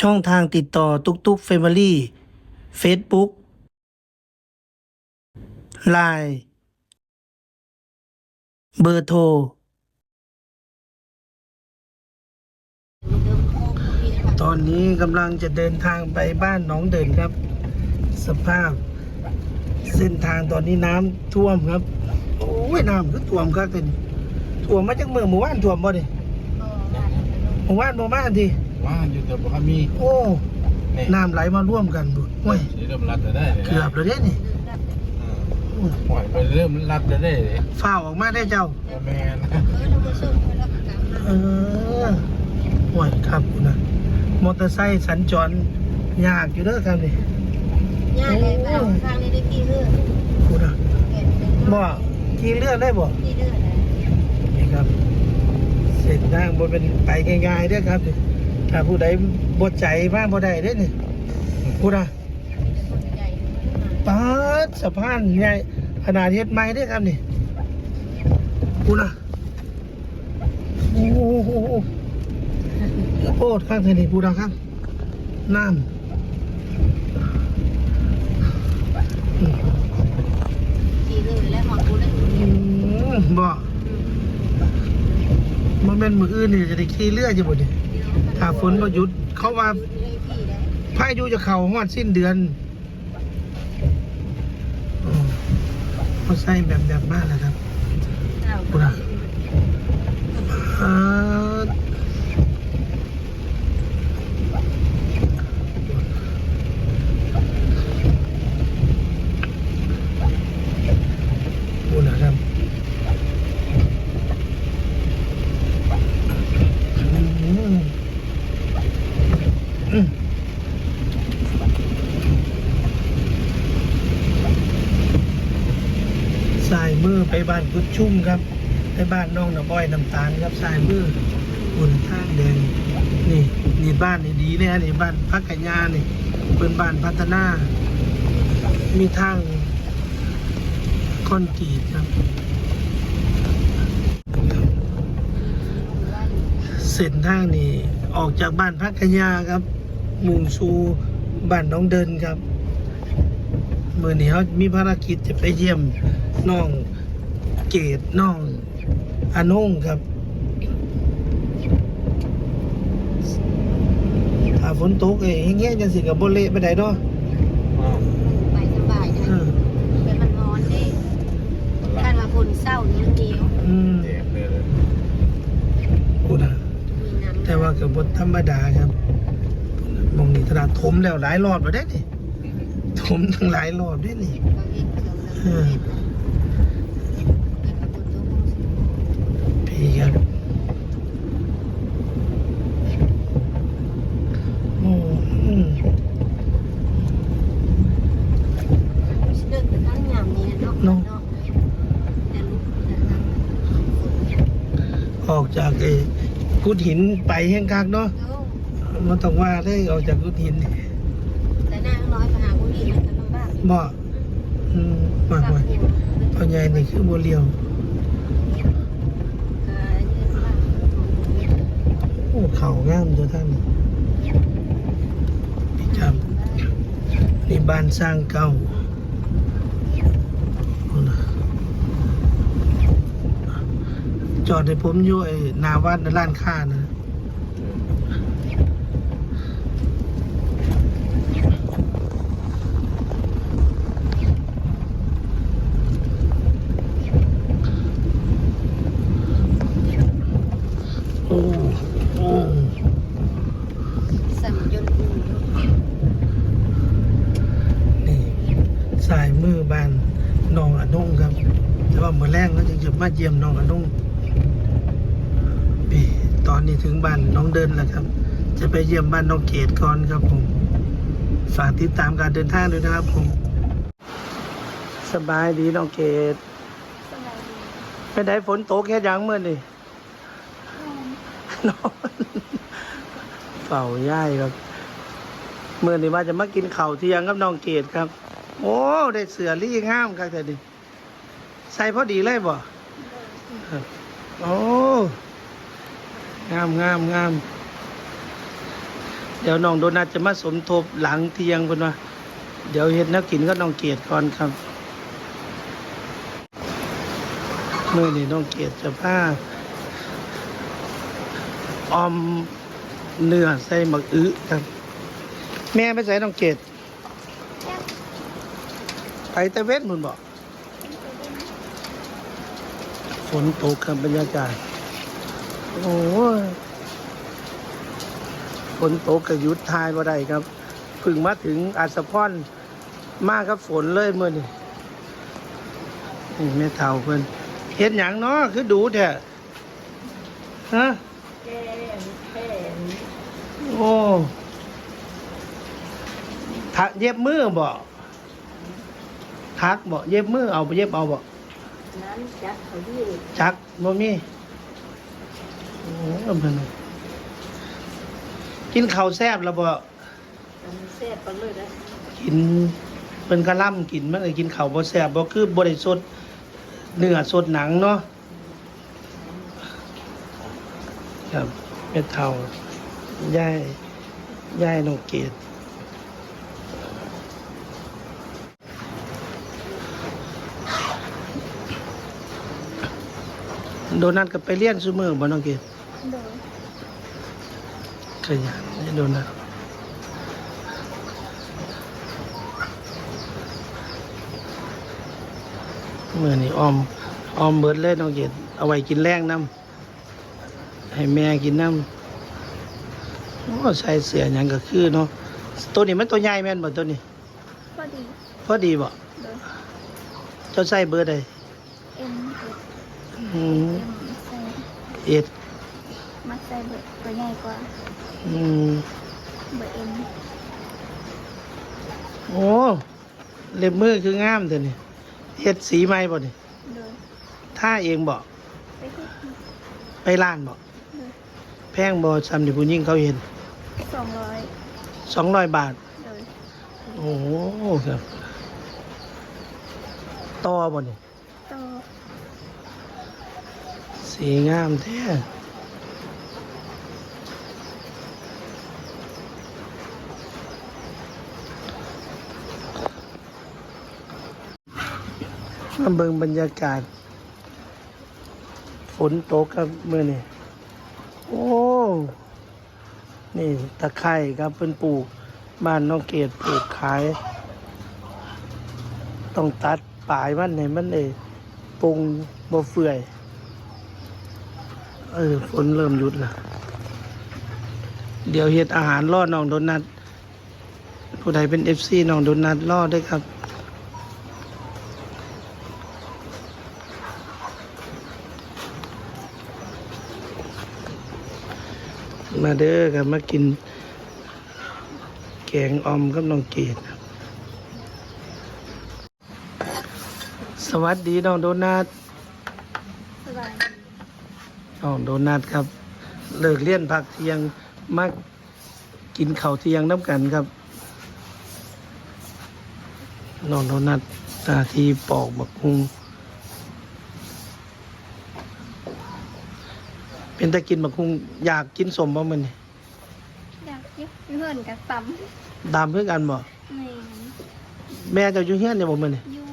ช่องทางติดต่อตุกตุกเฟมิลี่เฟซบุ๊กไลน์เบอร์โทร ตอนนี้กำลังจะเดินทางไปบ้านหนองเดินครับ สภาพ เส้นทางตอนนี้น้ำท่วมครับ โอ้ยน้ำก็ท่วมครับเป็นท่วมมาจากเมืองหมู่บ้านท่วมบ่ดิหมู่บ้านบ่มาที ว่านอยู่แต่บ่มีโอ้นี่น้ำไหลมาร่วมกันบุโอ้ยสิเริ่มรัดจะได้เลยนะเกือบแล้วเด้นี่อืมปล่อยไปเริ่มรัดจะได้เลยฝ้าวออกมาได้เจ้า บ่แมนเออโอ้ยครับคุณนะมอเตอร์ไซค์สัญจรยากอยู่เด้อครับนี่ย่าเลยไปเอาทางนี้ได้กี่เรื่องคุณนะเก็บเป็นบ่ขี่เลือดได้บ่กี่เรื่องเลยนี่ครับ เส้นทางบ่เป็นไปง่ายๆเด้อครับนี่ ถ้าผู้ใดบ่ใจมากบ่ได้เด้นี่คุณนะใหญ่ปาดสะพานใหญ่ขนาดเฮ็ดใหม่เด้ครับนี่คุณนะโอ้โหโอ้ข้างทางนี้คุณนะครับน้ำบ่มันเป็นมืออื่นนี่จะได้ขี่เรือจะบ่ดิ ถ้าฝนบ่หยุดเขาว่าเลยกี่ได้พายุจะเข้าฮอดสิ้นเดือนอ๋อเขาใส่แบบแบบมากนะครับเจ้ากูนะอ่ากูนะครับอืมอืมสายมือไป บ้านกุดชุ่มครับไปบ้านน้องน้ำอ้อยน้ำตาลครับสายมืออุ่นข้างแดงนี่นี่บ้านนี่ดีเนี่ยนี่บ้านพักกัญญานี่เป็นบ้านพัฒนา มีทางคอนกรีตครับ เส้นทางนี่ออกจากบ้านพักกัญญาครับ มุ่งสู่บ้านน้องเดินครับเมื่อนี้เขามีภารกิจจะไปเยี่ยมน้อง เกดน้องอานงครับถ้าฝนตกเองเงี้ยจังสิกับโบเละไปไหนเนาะอ้าวไปสบายนะเออเป็นมันร้อนเด้คาดว่าคนเศร้านี่เดียวอืมเจ็บเลยเลยกูนะมีน้ำแต่ว่ากับบทธรรมดาครับมองนี่ตลาดถมแล้วหลายรอบแล้วได้นี่ถมทั้งหลายรอบด้วยนี่บางเอกเกือบแล้วเป็นกระปุกตัวคง พี่ครับโอ้อืม เดินไปทั้งยามนี้เนาะเนาะแต่ลูกแต่นั่ง ออก จากไอ้กุดหินไปแห้งคักเนาะโอ้มันต้องว่าได้ออกจากกุดหินนี่แต่หน้าน้อยไปหาผู้หญิงมันลำบากบ่อืมมาหน่อยพ่อใหญ่นี่คือบัวเลียวโอ้เขางามตัวท่านพี่จำนี่บ้านสร้างเก่าเอาล่ะ จอดให้ผมอยู่ไอ้หนาวัดในร้านค้านะโอ้โอ้สัมยนต์นี่สายมือบ้านน้องอนงครับ แต่ว่าเมื่อแรงก็จึงจะมาเยี่ยมน้องอนงนี่ ตอนนี้ถึงบ้านน้องเดินแล้วครับ จะไปเยี่ยมบ้านน้องเกดก่อนครับผมฝากติดตามการเดินทางด้วยนะครับผม สบายดีน้องเกดไปได้ฝนตกแค่ยังเมื่อนี่นอนเฝ้าย่ายครับเมื่อนี้ว่าจะมากินข้าวเที่ยงกับน้องเกดครับ โอ้ได้เสือรี่งามครับแต่ดิใส่พอดีเลยบ่โอ้ งามงามงามเดี๋ยวน้องโดนัทจะมาสมทบหลังเที่ยงเพิ่นว่าเดี๋ยวเฮ็ดแนักกินก็น้องเกียรติก่อนครับเมื่อนี้น้องเกียรติจะพาออมเนื้อใส่หมักอึครับ แม่ไปใส่น้องเกียรติไปแต่เวทมุนบอกฝนตกครับบรรยากาศ โอ้ยฝนตกกับยุดทายบ่ได้ครับเพึ่งมาถึงอาสะพอนมากับฝนเลยเมื่อนี่นี่แม่เฒ่าเพิ่นเฮ็ดหยังเนาะคือดูแท้ฮะโอ้ถักเย็บมือบ่ทักบ่เย็บมือเอาไปเย็บเอาบ่นั้นจักเขาที่จักบ่มี โอ้เพิ่นน่ะกินข้าวแซ่บแล้วบ่มันแซ่บไปเลยนะกินเป็นกะล่ำกินมันก็กินข้าวบ่แซ่บบ่คือบ่ได้สดเนื้อสดหนังเนาะครับเป็นเท่าย่ายย่ายนกเกดโดนัทก็ไปเรียนซุมือบ่น้องเกดโดย ขยันให้โดนัทเมื่อนี้ออมออมเบิดเลยน้องเกดเอาไว้กินแรงน้ำให้แม่กินน้ำโอ้ใส่เสื้อหยังก็คือเนาะตัวนี้มันตัวใหญ่แม่นบ่ตัวนี้พอดีพอดีบ่โดยเจ้าใส่เบอร์ใดเอ็มอืมใส่เอ็ด มัดใส่เบอร์ตัวใหญ่กว่าอืมเบอร์เอ็มโอ้เล็บมือคืองามตัวนี้เฮ็ดสีใหม่บ่นี่โดยท่าเองบ่ไปที่ไปร้านบ่โดยแพงบ่ซ้ำที่ผู้หญิงเขาเห็นสองร้อย200บาท โดยโอ้โหครับต่อบ่นี่ต่อสีงามแท้ มาเบิ่งบรรยากาศ ฝนตกครับเมื่อนี่โอ้ นี่ตะไคร่ครับเป็นปลูกบ้านน้องเกดปลูกขาย ต้องตัดปลายมันให้มันเอปรุงบ่เฟื่อย เออฝนเริ่มหยุดละเดี๋ยวเฮ็ดอาหารล่อน้องโดนัทผู้ใดเป็นเอฟซีน้องโดนัทล่อได้วยครับ มาเด้อครับมากิน แกงออมกับน้องเกดสวัสดีน้องโดนัทสบายน้องโดนัทครับ เลิกเรียนพักเที่ยงมากินข้าวเที่ยงน้ำกันครับน้องโดนัทหน้าที่ปอกบักฮุง เป็นตะกินบักฮุงอยากกินสมบ่มันนี่อยากยิบเพื่อนกับซ้ตามเพื่อกันบ่ำแม่แม่เจ้าอยู่เฮียนเนี่ยบ่มันนี่ยู่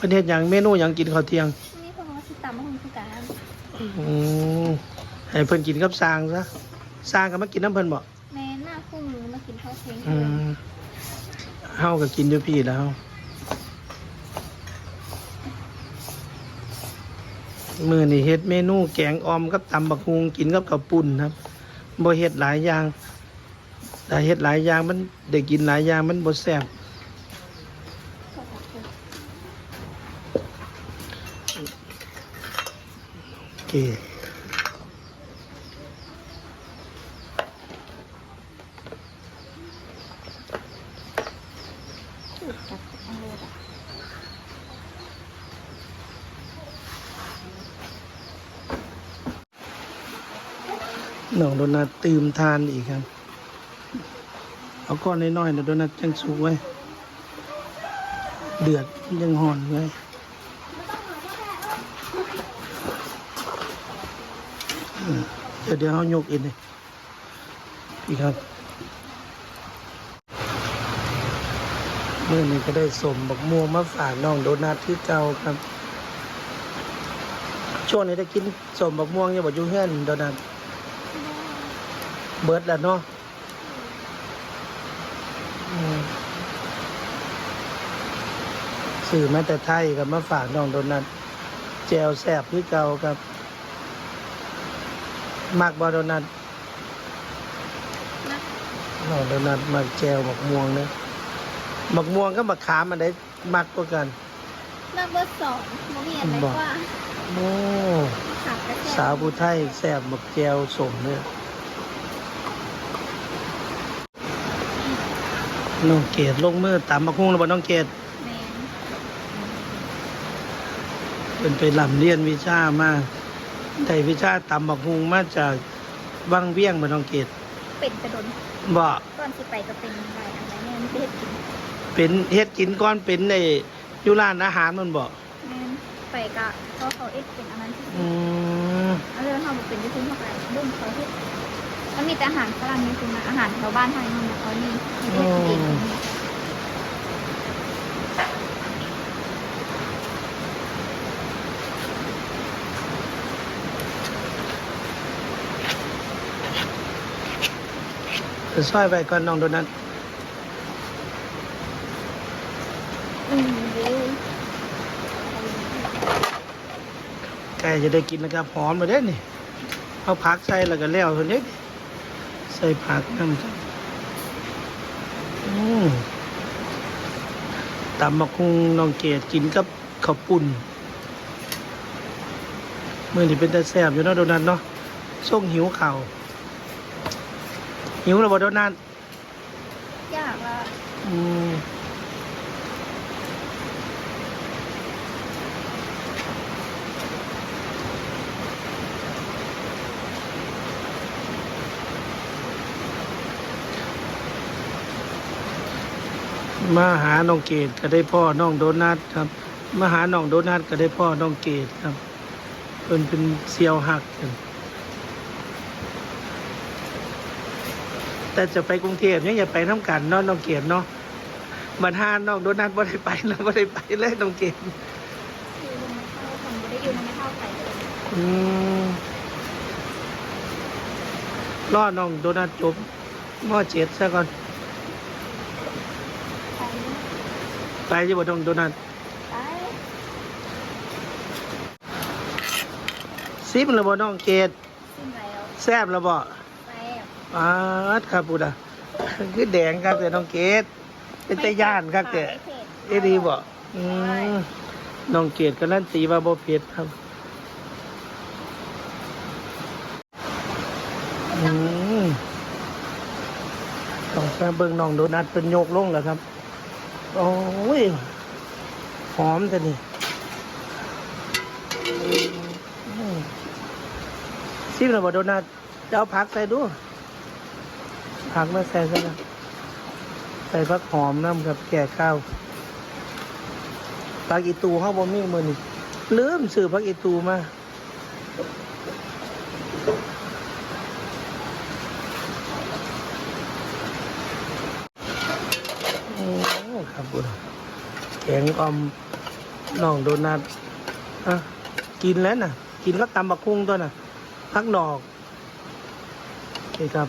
ประเทศอย่างเมนูอย่างกินข้าวเที่ยงนี่เพราะว่าสิตำของคือการอืมให้เพิ่นกินกับสร้างซะสร้างก็มากินน้ำเพิ่นบ่แม่หน้าคู่มือมากินข้าวเที่ยงอืมเฮาก็กินอยู่พี่แล้ว มือนี่เฮ็ดเมนูแกงออมกับตำบักฮุงกินกับข้าวปุ่นครับบ่เฮ็ดหลายอย่างแต่เฮ็ดหลายอย่างมันได้กินหลายอย่างมันบ่แซ่บโอเค หนองโดนัทตื่มทานอีกครับ เอาก้อนน้อยๆนะโดนัทยังสุกไว้ เดือดยังห่อนไว้เดี๋ยวเดี๋ยวเขายกอินเลยอีกครับเมื่อนี้ก็ได้สมบักม่วงมาฝากน้องโดนัทที่เจ้าครับ ช่วงนี้ได้กินสมบักม่วงเนี่ยบอกยุ่เฮือนโดนัท เบิร์ดแล้วเนาะอืมสื่อมาแต่ไทยกับมาฝากน้องโดนัทแจวแสบที่เก่าครับมักบอโดนัทนะน้องโดนัทมักแจวบักม่วงเนะบักม่วงก็บักขามมันได้มักกว่ากันนักเบอร์สองโมมีอะไรกว่าโอ้ขับกระแสสาวผู้ไทยแสบบักแจวสมเนี่ย น้องเกดลงมือตำบักฮุ้งแล้วบ่น้องเกดแมนเป็นไปลำเรียนวิชามาได้วิชาตำบักฮุ้งมาจากวังเวียงบ่น้องเกดเป็นกระดนบ่ก่อนสิไปก็เป็นอะไรอะไรเนี่ยมันเป็นเห็ดกินเป็นเฮ็ดกินก่อนเป็นในอยู่ร้านอาหารมันบ่แมนไปกะเพราะเขาเอ็ดเป็นอันนั้นที่อืมเอาเรื่องเขาบอกเป็นที่คุณเข้าไปบุ้มเขาเฮ็ด มันมีแต่อาหารฝรั่งนี่คุณนะอาหารแถวบ้านไทยนั่นนะเขานี่เฮ็ดเองจะซอยไปก่อนน้องโดนัทอืมเดี๋ยวใกล้จะได้กินแล้วครับหอมมาเด้นี่เอาผักใส่แล้วก็แล้วเท่านี้ ใส่ผักน้ำครับอืมตำมะคุงน้องเกดกินกับข้าวปุ่นเมื่อนี้เป็นแต่แซ่บอยู่เนาะโดนัทเนาะส่งหิวข่าวหิวแล้วบ่โดนัทยากว่าอืม มาหาน้องเกดก็ได้พ่อน้องโดนัทครับมาหาน้องโดนัทก็ได้พ่อน้องเกดครับเพิ่นเป็นเซียวหักกันแต่จะไปกรุงเทพยังอย่าไปน้ำกันเนาะน้องเกดเนาะบัดหาน้องโดนัทบ่ได้ไปแล้วบ่ได้ไปเลยน้องเกดคือลงมาเข้าคนบ่ได้อยู่ลงมาเข้าไปเลยอืมรอน้องโดนัทจบมอเจ็ดซะก่อน ไป ไปจะบ่น้องโดนัทไปซิมแล้วบ่น้องเกดสิ้นแล้วแซ่บแล้วบ่ไปปาดครับพุดอะคือแดงครับแต่น้องเกดเป็นตะย่านครับแต่เอดีบ่อืมน้องเกดการันตีว่าบ่เผ็ดครับอืมต้องแค่เบิ่งน้องโดนัทเป็นโยกลงแล้วครับ โอ้ย หอมแต่นี่ซิมแล้วบ่โดนัทจะเอาผักใส่ดูผักมาใส่ซะนะใส่ผักหอมน้ำกับแก่ข้าวผักอีตูเขาบ่มีมือนี่ลืมซื้อผักอีตูมาโอ้ครับบุญ แกงอมน้องโดนัทอะกินแล้วน่ะ กินก็ตำบักคุ้งตัวน่ะพักหนอกนี่ครับ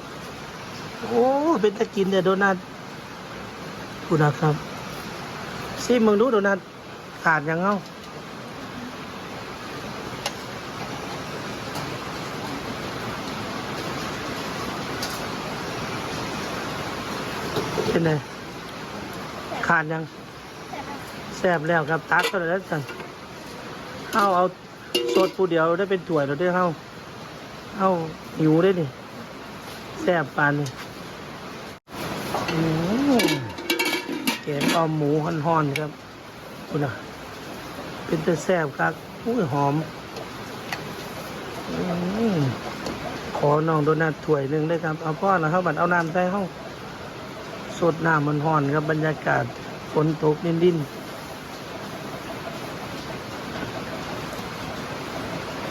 โอ้เป็นตะกินแต่โดนัทคุณนะครับซิมึงดูโดนัทขาดยังเอ้าเป็นไงขาดยัง แซ่บแล้วครับตักก็แล้วสั่งเอาเอาสดผู้เดียวได้เป็นถ้วยเราได้เข้าเอาหิวได้นี่แซ่บปานนี่อืมแกงออมหมูห่อนๆครับคุณอะเป็นแต่แซ่บครับอุ้ยหอมอืมขอน้องโดนัทถ้วยหนึ่งได้ครับ เอาพ่อนะครับบัดเอาน้ำใส่ห้องสดน้ำมันห่อนครับบรรยากาศฝนตกนินดิน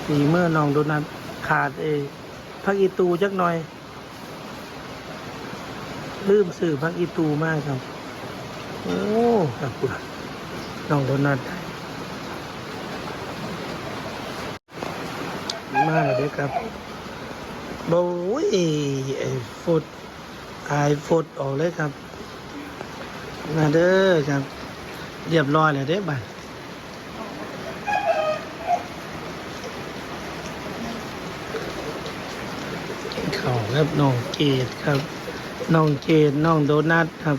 สีเมื่อน้องโดนัทขาดเอพักอีตูจักหน่อย ลืมสื่อพักอีตูมากครับ โอ้ครับคุณน้องโดนัทมาแล้วเด้อครับโบ้ยไอฟุดไอ้ฟุดออกเลยครับ มาเด้อครับ เรียบร้อยแล้วเด้บัดเขา ครับน้องเกดครับน้องเกดน้องโดนัทครับ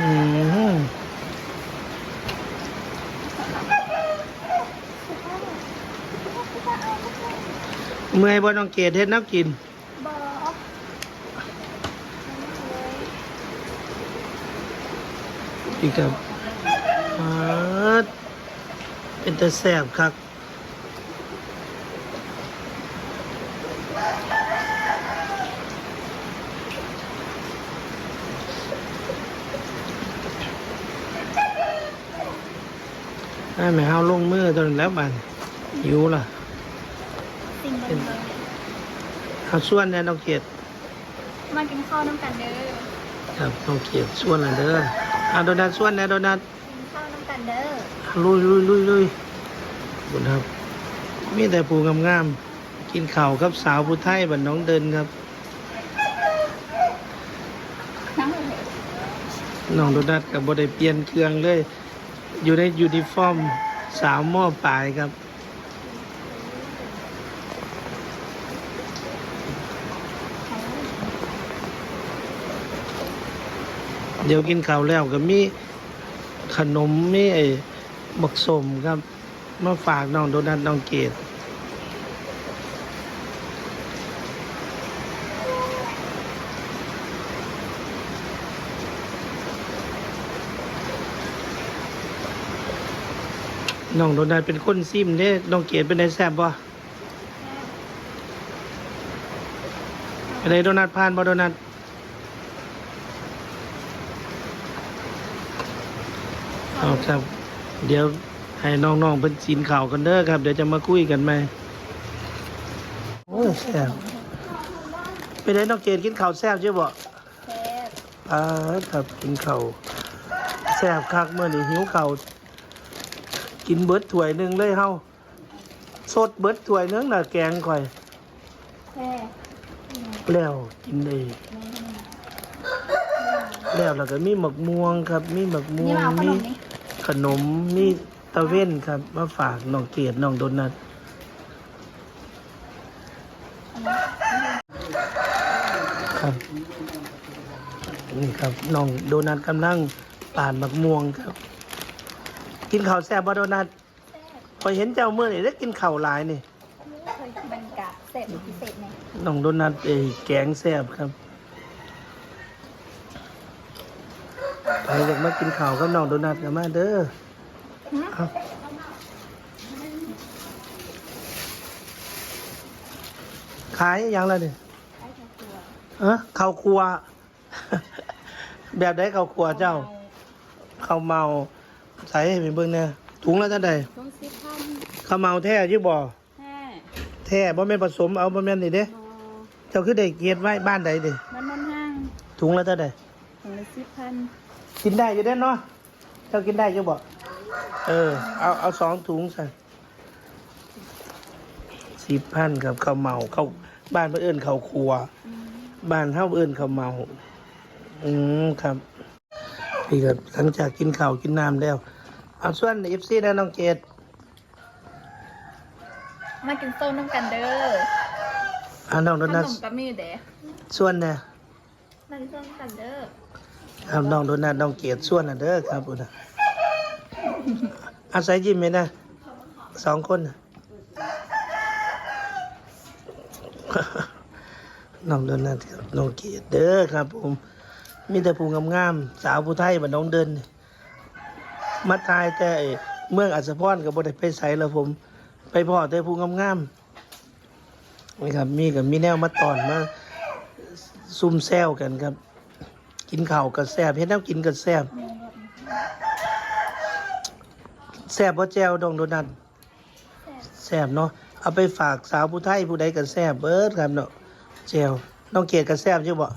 อืมเมื่อยบ่น้องเกดเฮ็ดน้ำกินบออีกครับเป็นตะแสบครับ แม่เฮาลงมือตอนนั้นแล้วบันหิวล่ะสิ่งบันเทิงเอาส่วนแน่น้องเกียรติมากินข้าวน้ำกันเด้อครับน้องเกียรติส่วนละเด้อเอาโดนัทส่วนแน่โดนัทกินข้าวน้ำกันเด้อลุยลุยลุยลุยบุญครับ มีแต่ผู้งามๆกินข้าวกับสาวผู้ไทยบันน้องเดินครับน้ำเลยน้องโดนัทกับบได้เปลี่ยนเครื่องเลย อยู่ในยูนิฟอร์มสาวหม้อปลายครับเดี๋ยวกินข้าวแล้วก็มีขนมมีไอ้บักสมครับ มาฝากน้องโดนัทน้องเกด น้องโดนัทเป็นคนซิมเด้น้องเกดเป็นไงแซ่บบ่เป็นไงโดนัทผ่านบ่โดนัทเอาครับ เดี๋ยวให้น้องๆเป็นสินข่าวกันเด้อครับ เดี๋ยวจะมาคุยกันไหมโอ้ยแซ่บไปได้น้องเกดกินข้าวแซ่บใช่บ่แซ่บอ่าครับกินข้าวแซ่บคักเมื่อนี้หิวข้าว กินเบิดถ้วยหนึ่งเลยเฮาสดเบิดถ้วยหนึงน่ะแกงข่อยแซ่บแล้วกินได้แล้วแล้วก็มีหมกม่วงครับ มีหมกม่นี่วงมาเอาขนมีมนี่ขนมมีตะเว้นครับ มาฝากน้องเกดน้องโดนัทครับ นี่ครับน้องโดนัทกำลังปาดมักม่วงครับ กินข้าวแซ่บบ่โดนัทแซ่บพอยเห็นเจ้าเมื่อนี่ได้กินข้าวหลายนี่เคยบรรยากาศแซ่บเป็นพิเศษไหมน้องโดนัทเอ้ยแกงแซ่บครับใครอยากมากินข้าวกับน้องโดนัทก็มาเด้อหืมเอาขายอยังละเนี่ยไอ้แค่ตัวเออข้าวครัว แบบได้ข้าวครัวเจ้าข้าวเมา ใส่ให้เป็นเบิ่งเนี่ยถุงละเท่าใดต้องสิบพันข้าวเมาแท้อยี่บ่ห้าแท้บ่แม่นผสมเอาบ่แม่นนี่เด้บอเจ้าคือได้เกียรติไว้บ้านใดเด้บ้านนนห้างถุงละเท่าใดถุงละสิบพันกินได้อยู่เด้เนาะ เจ้ากินได้อยู่บ่เออ เอาเอาสองถุงใส่สิบพันกับข้าวเมาข้าวบ้านเพื่นเอิ้นข้าวครัว บ้านเฮาเอิ้นข้าวเมา อืมครับ พี่ครับหลังจากกินข้าวกินน้ำแล้วเอาส่วนเอฟซีนะน้องเกดมากินโซนน้ำกันเด้ออ่าน้องโดขนันทมก็มีเด้ส่วนเนี่ยมากินโซนน้ำกันเด้อครับน้องโดนัทน้องเกดส่วนน่ะเด้อครับพุ่นน่ะอาศัยยิ้มไหมนะสองคนน่ะ น้องโดนัทครับน้องเกดเด้อครับผม มีแต่ผู้งามๆสาวผู้ไทยบ้านน้องเดิน มาตายแต่เมืองอัศพรกับบ่ได้ไปใสแล้วผม ไปพ่อแต่ผู้งามๆนี่ครับ มีกับมีแนวมาตอนมาซุ่มแซวกันครับ กินข้าวกับแซบเฮ็ดแน้ำกินกับแซบแซบบ่แจวดองโดนัทแซบเนาะเอาไปฝากสาวผู้ไทยผู้ใดกับแซบเบิร์ดครับเนาะแจวน้องเกดกับแซบใช่บ่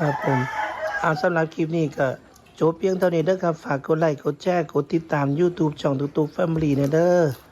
ครับผมเอาสำหรับคลิปนี้ก็จบเพียงเท่านี้เด้อครับ ฝากกดไลค์กดแชร์กดติดตาม YouTube ช่องตุกตุก Family เนเด้อ